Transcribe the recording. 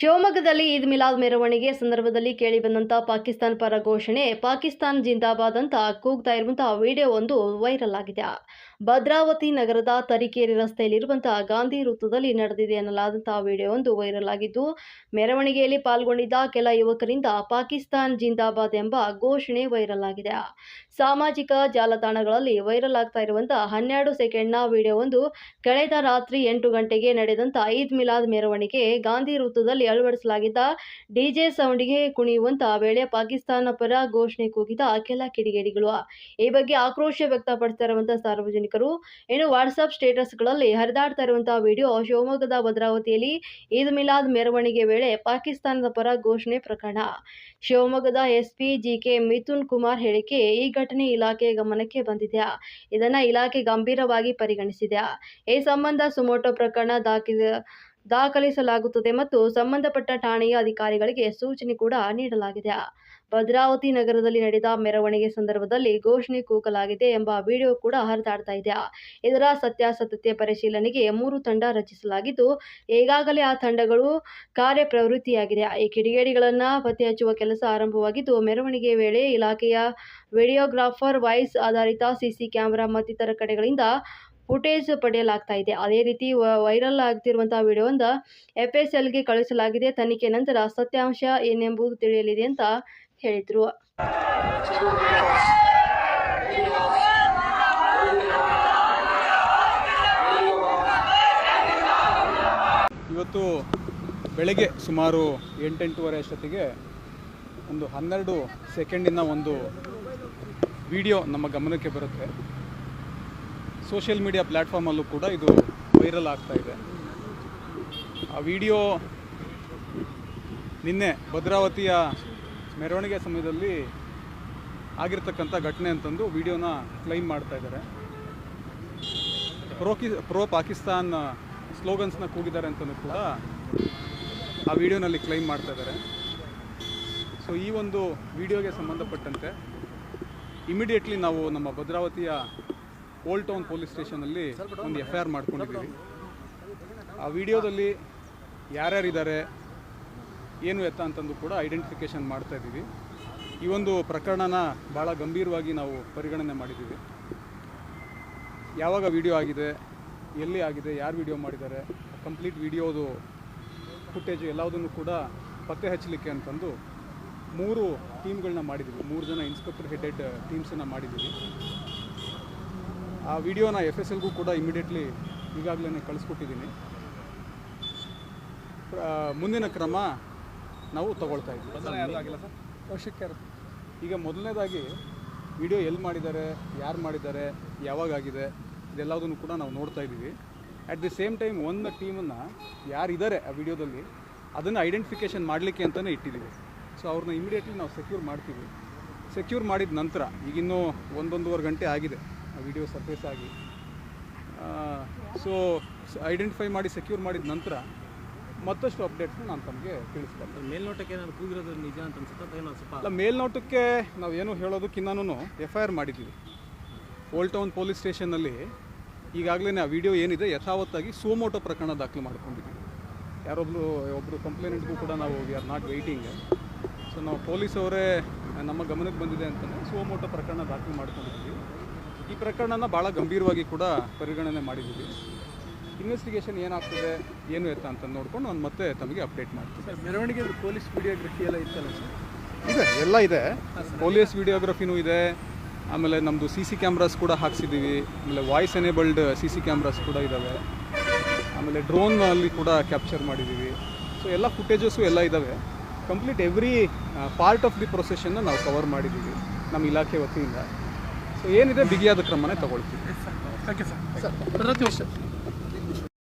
ಶಿವಮೊಗ್ಗದಲ್ಲಿ ಈದ್ ಮಿಲಾದ್ ಮೆರವಣಿಗೆ ಸಂದರ್ಭದಲ್ಲಿ ಕೇಳಿಬಂದಂತಹ ಪಾಕಿಸ್ತಾನ ಪರ ಘೋಷಣೆ, ಪಾಕಿಸ್ತಾನ್ ಜಿಂದಾಬಾದ್ ಅಂತ ಕೂಗ್ತಾ ಇರುವಂತಹ ವಿಡಿಯೋ ಒಂದು ವೈರಲ್ ಆಗಿದೆ. ಭದ್ರಾವತಿ ನಗರದ ತರೀಕೆರೆ ರಸ್ತೆಯಲ್ಲಿರುವಂತಹ ಗಾಂಧಿ ವೃತ್ತದಲ್ಲಿ ನಡೆದಿದೆ ಎನ್ನಲಾದಂತಹ ವಿಡಿಯೋ ಒಂದು ವೈರಲ್ ಆಗಿದ್ದು, ಮೆರವಣಿಗೆಯಲ್ಲಿ ಪಾಲ್ಗೊಂಡಿದ್ದ ಕೆಲ ಯುವಕರಿಂದ ಪಾಕಿಸ್ತಾನ್ ಜಿಂದಾಬಾದ್ ಎಂಬ ಘೋಷಣೆ ವೈರಲ್ ಆಗಿದೆ. ಸಾಮಾಜಿಕ ಜಾಲತಾಣಗಳಲ್ಲಿ ವೈರಲ್ ಆಗ್ತಾ ಇರುವಂತಹ ಹನ್ನೆರಡು ಸೆಕೆಂಡ್ನ ವಿಡಿಯೋ ಒಂದು, ಕಳೆದ ರಾತ್ರಿ ಎಂಟು ಗಂಟೆಗೆ ನಡೆದಂತಹ ಈದ್ ಮಿಲಾದ್ ಮೆರವಣಿಗೆ ಗಾಂಧಿ ವೃತ್ತದಲ್ಲಿ ಅಳವಡಿಸಲಾಗಿದ್ದ ಡಿಜೆ ಸೌಂಡ್ಗೆ ಕುಣಿಯುವಂತ ವೇಳೆ ಪಾಕಿಸ್ತಾನ ಪರ ಘೋಷಣೆ ಕೂಗಿದ ಕೆಲ ಕಿಡಿಗೇಡಿಗಳು. ಈ ಬಗ್ಗೆ ಆಕ್ರೋಶ ವ್ಯಕ್ತಪಡಿಸ್ತಾ ಇರುವಂತಹ ಸಾರ್ವಜನಿಕರು ಏನು ವಾಟ್ಸ್ಆಪ್ ಸ್ಟೇಟಸ್ಗಳಲ್ಲಿ ಹರಿದಾಡ್ತಾ ಇರುವಂತಹ ವಿಡಿಯೋ ಶಿವಮೊಗ್ಗದ ಭದ್ರಾವತಿಯಲ್ಲಿ ಈದ್ ಮಿಲಾದ್ ಮೆರವಣಿಗೆ ವೇಳೆ ಪಾಕಿಸ್ತಾನದ ಪರ ಘೋಷಣೆ ಪ್ರಕರಣ. ಶಿವಮೊಗ್ಗದ ಎಸ್ಪಿ ಜಿಕೆ ಮಿಥುನ್ ಕುಮಾರ್ ಹೇಳಿಕೆ ಈ ಘಟನೆ ಇಲಾಖೆ ಗಮನಕ್ಕೆ ಬಂದಿದೆ. ಇದನ್ನ ಇಲಾಖೆ ಗಂಭೀರವಾಗಿ ಪರಿಗಣಿಸಿದೆ. ಈ ಸಂಬಂಧ ಸುಮೋಟೋ ಪ್ರಕರಣ ದಾಖಲ ದಾಖಲಿಸಲಾಗುತ್ತದೆ ಮತ್ತು ಸಂಬಂಧಪಟ್ಟ ಠಾಣೆಯ ಅಧಿಕಾರಿಗಳಿಗೆ ಸೂಚನೆ ಕೂಡ ನೀಡಲಾಗಿದೆ. ಭದ್ರಾವತಿ ನಗರದಲ್ಲಿ ನಡೆದ ಮೆರವಣಿಗೆ ಸಂದರ್ಭದಲ್ಲಿ ಘೋಷಣೆ ಕೂಗಲಾಗಿದೆ ಎಂಬ ವಿಡಿಯೋ ಕೂಡ ಹರಿದಾಡ್ತಾ ಇದೆ. ಇದರ ಸತ್ಯಾಸತ್ಯತೆ ಪರಿಶೀಲನೆಗೆ ಮೂರು ತಂಡ ರಚಿಸಲಾಗಿದ್ದು, ಈಗಾಗಲೇ ಆ ತಂಡಗಳು ಕಾರ್ಯಪ್ರವೃತ್ತಿಯಾಗಿದೆ. ಈ ಕಿಡಿಗೇಡಿಗಳನ್ನು ಪತ್ತೆ ಹಚ್ಚುವ ಕೆಲಸ ಆರಂಭವಾಗಿದ್ದು, ಮೆರವಣಿಗೆ ವೇಳೆ ಇಲಾಖೆಯ ವಿಡಿಯೋಗ್ರಾಫರ್ ವಾಯ್ಸ್ ಆಧಾರಿತ ಸಿಸಿ ಕ್ಯಾಮೆರಾ ಮತ್ತಿತರ ಕಡೆಗಳಿಂದ ಫುಟೇಜ್ ಪಡೆಯಲಾಗ್ತಾ ಇದೆ ಅದೇ ರೀತಿ ವೈರಲ್ ಆಗ್ತಿರುವಂತಹ ವಿಡಿಯೋವೊಂದು ಎಫ್ ಎಸ್ ಎಲ್ಗೆ ಕಳುಹಿಸಲಾಗಿದೆ. ತನಿಖೆ ನಂತರ ಸತ್ಯಾಂಶ ಏನೆಂಬುದು ತಿಳಿಯಲಿದೆ ಅಂತ ಹೇಳಿದ್ರು. ಇವತ್ತು ಬೆಳಗ್ಗೆ ಸುಮಾರು ಎಂಟೆಂಟೂವರೆ ಅಷ್ಟೊತ್ತಿಗೆ ಒಂದು ಹನ್ನೆರಡು ಸೆಕೆಂಡಿನ ಒಂದು ವಿಡಿಯೋ ನಮ್ಮ ಗಮನಕ್ಕೆ ಬರುತ್ತೆ. ಸೋಷಿಯಲ್ ಮೀಡಿಯಾ ಪ್ಲ್ಯಾಟ್ಫಾರ್ಮಲ್ಲೂ ಕೂಡ ಇದು ವೈರಲ್ ಆಗ್ತಾ ಇದೆ. ಆ ವಿಡಿಯೋ ನಿನ್ನೆ ಭದ್ರಾವತಿಯ ಮೆರವಣಿಗೆ ಸಮಯದಲ್ಲಿ ಆಗಿರ್ತಕ್ಕಂಥ ಘಟನೆ ಅಂತಂದು ವಿಡಿಯೋನ ಕ್ಲೈಮ್ ಮಾಡ್ತಾ ಇದ್ದಾರೆ. ಪ್ರೋ ಕಿ, ಪ್ರೋ ಪಾಕಿಸ್ತಾನ್ ಸ್ಲೋಗನ್ಸ್ನ ಕೂಗಿದ್ದಾರೆ ಅಂತಲೂ ಕೂಡ ಆ ವಿಡಿಯೋನಲ್ಲಿ ಕ್ಲೈಮ್ ಮಾಡ್ತಾ ಇದ್ದಾರೆ. ಸೊ ಈ ಒಂದು ವಿಡಿಯೋಗೆ ಸಂಬಂಧಪಟ್ಟಂತೆ ಇಮಿಡಿಯೇಟ್ಲಿ ನಾವು ನಮ್ಮ ಭದ್ರಾವತಿಯ ಓಲ್ಡ್ ಟೌನ್ ಪೊಲೀಸ್ ಸ್ಟೇಷನಲ್ಲಿ ಒಂದು ಎಫ್ ಐ ಆರ್ ಮಾಡ್ಕೊಂಡಿದ್ದೀವಿ. ಆ ವಿಡಿಯೋದಲ್ಲಿ ಯಾರ್ಯಾರಿದ್ದಾರೆ ಏನು ಎತ್ತ ಅಂತಂದು ಕೂಡ ಐಡೆಂಟಿಫಿಕೇಷನ್ ಮಾಡ್ತಾ ಇದ್ದೀವಿ. ಈ ಒಂದು ಪ್ರಕರಣನ ಭಾಳ ಗಂಭೀರವಾಗಿ ನಾವು ಪರಿಗಣನೆ ಮಾಡಿದ್ದೀವಿ. ಯಾವಾಗ ವಿಡಿಯೋ ಆಗಿದೆ ಎಲ್ಲಿ ಆಗಿದೆ ಯಾರು ವಿಡಿಯೋ ಮಾಡಿದ್ದಾರೆ ಕಂಪ್ಲೀಟ್ ವಿಡಿಯೋದು ಫುಟೇಜು ಎಲ್ಲದನ್ನು ಕೂಡ ಪತ್ತೆ ಹಚ್ಚಲಿಕ್ಕೆ ಅಂತಂದು ಮೂರು ಟೀಮ್ಗಳನ್ನ ಮಾಡಿದ್ದೀವಿ. ಮೂರು ಜನ ಇನ್ಸ್ಪೆಕ್ಟರ್ ಹೆಡೆಡ್ ಟೀಮ್ಸನ್ನು ಮಾಡಿದ್ದೀವಿ. ಆ ವಿಡಿಯೋನ ಎಫ್ ಎಸ್ ಎಲ್ಗೂ ಕೂಡ ಇಮಿಡಿಯೇಟ್ಲಿ ಈಗಾಗಲೇ ಕಳಿಸ್ಕೊಟ್ಟಿದ್ದೀನಿ. ಮುಂದಿನ ಕ್ರಮ ನಾವು ತಗೊಳ್ತಾ ಇದ್ದೀವಿ. ಅವಶ್ಯಕ್ಕೆ ಈಗ ಮೊದಲನೇದಾಗಿ ವಿಡಿಯೋ ಎಲ್ಲಿ ಮಾಡಿದ್ದಾರೆ ಯಾರು ಮಾಡಿದ್ದಾರೆ ಯಾವಾಗ ಆಗಿದೆ ಇದೆಲ್ಲದನ್ನು ಕೂಡ ನಾವು ನೋಡ್ತಾ ಇದ್ದೀವಿ. ಅಟ್ ದಿ ಸೇಮ್ ಟೈಮ್ ಒಂದು ಟೀಮನ್ನು ಯಾರಿದ್ದಾರೆ ಆ ವಿಡಿಯೋದಲ್ಲಿ ಅದನ್ನು ಐಡೆಂಟಿಫಿಕೇಷನ್ ಮಾಡಲಿಕ್ಕೆ ಅಂತಲೇ ಇಟ್ಟಿದ್ದೀವಿ. ಸೊ ಅವ್ರನ್ನ ಇಮಿಡಿಯೇಟ್ಲಿ ನಾವು ಸೆಕ್ಯೂರ್ ಮಾಡ್ತೀವಿ. ಸೆಕ್ಯೂರ್ ಮಾಡಿದ ನಂತರ ಈಗಿನ್ನೂ ಒಂದೊಂದೂವರೆ ಗಂಟೆ ಆಗಿದೆ. ವಿಡಿಯೋ ಸರ್ಫೇಸ್ ಆಗಿ. ಸೊ ಐಡೆಂಟಿಫೈ ಮಾಡಿ ಸೆಕ್ಯೂರ್ ಮಾಡಿದ ನಂತರ ಮತ್ತಷ್ಟು ಅಪ್ಡೇಟ್ಸ್ನ ನಾನು ತಮಗೆ ತಿಳಿಸ್ಬಲ್ಲೆ ಮೇಲ್ನೋಟಕ್ಕೆ ನಾನು ಕೂಗಿರೋದು ನಿಜ ಅಂತ ಅನ್ಸುತ್ತೆ ಅಲ್ಲ ಮೇಲ್ನೋಟಕ್ಕೆ ನಾವು ಏನು ಹೇಳೋದಕ್ಕಿನ್ನೂ ಎಫ್ ಐ ಆರ್ ಮಾಡಿದ್ದೀವಿ ಓಲ್ಡ್ ಟೌನ್ ಪೊಲೀಸ್ ಸ್ಟೇಷನ್ನಲ್ಲಿ ಈಗಾಗಲೇ ಆ ವಿಡಿಯೋ ಏನಿದೆ ಯಥಾವತ್ತಾಗಿ ಸೋಮೋಟೋ ಪ್ರಕರಣ ದಾಖಲು ಮಾಡ್ಕೊಂಡಿದ್ದೀವಿ ಯಾರೊಬ್ಬರು ಒಬ್ಬರು ಕಂಪ್ಲೇಂಟ್ಗೂ ಕೂಡ ನಾವು we are not waiting so ನಾವು ಪೊಲೀಸ್ ಅವರೇ ನಮ್ಮ ಗಮನಕ್ಕೆ ಬಂದಿದೆ ಅಂತಲೇ ಸೋಮೋಟೋ ಪ್ರಕರಣ ದಾಖಲು ಮಾಡ್ಕೊಂಡಿದ್ದೀವಿ ಈ ಪ್ರಕರಣನ ಭಾಳ ಗಂಭೀರವಾಗಿ ಕೂಡ ಪರಿಗಣನೆ ಮಾಡಿದ್ದೀವಿ. ಇನ್ವೆಸ್ಟಿಗೇಷನ್ ಏನಾಗ್ತದೆ ಏನು ಎತ್ತ ಅಂತ ನೋಡ್ಕೊಂಡು ನಾನು ಮತ್ತೆ ತಮಗೆ ಅಪ್ಡೇಟ್ ಮಾಡ್ತೀನಿ. ಸರ್ ಮೆರವಣಿಗೆ ಪೊಲೀಸ್ ವಿಡಿಯೋಗ್ರಫಿ ಎಲ್ಲ ಇತ್ತಲ್ಲ ಸರ್? ಇದೆ ಎಲ್ಲ ಇದೆ. ಪೊಲೀಸ್ ವಿಡಿಯೋಗ್ರಫಿನೂ ಇದೆ. ಆಮೇಲೆ ನಮ್ಮದು ಸಿ ಸಿ ಕ್ಯಾಮ್ರಾಸ್ ಕೂಡ ಹಾಕ್ಸಿದ್ದೀವಿ. ಆಮೇಲೆ voice enabled C C cameras ಕೂಡ ಇದ್ದಾವೆ ಆಮೇಲೆ ಡ್ರೋನ್ ಅಲ್ಲಿ ಕೂಡ ಕ್ಯಾಪ್ಚರ್ ಮಾಡಿದ್ದೀವಿ. ಸೊ ಎಲ್ಲ ಫುಟೇಜಸ್ಸು ಎಲ್ಲ ಇದ್ದಾವೆ complete every part of the ಪ್ರೊಸೆಷನ್ನ ನಾವು ಕವರ್ ಮಾಡಿದ್ದೀವಿ ನಮ್ಮ ಇಲಾಖೆ ವತಿಯಿಂದ. ಸೊ ಏನಿದೆ ಬಿಗಿಯಾದ ಕ್ರಮನೇ ತಗೊಳ್ತೀವಿ. Sir sir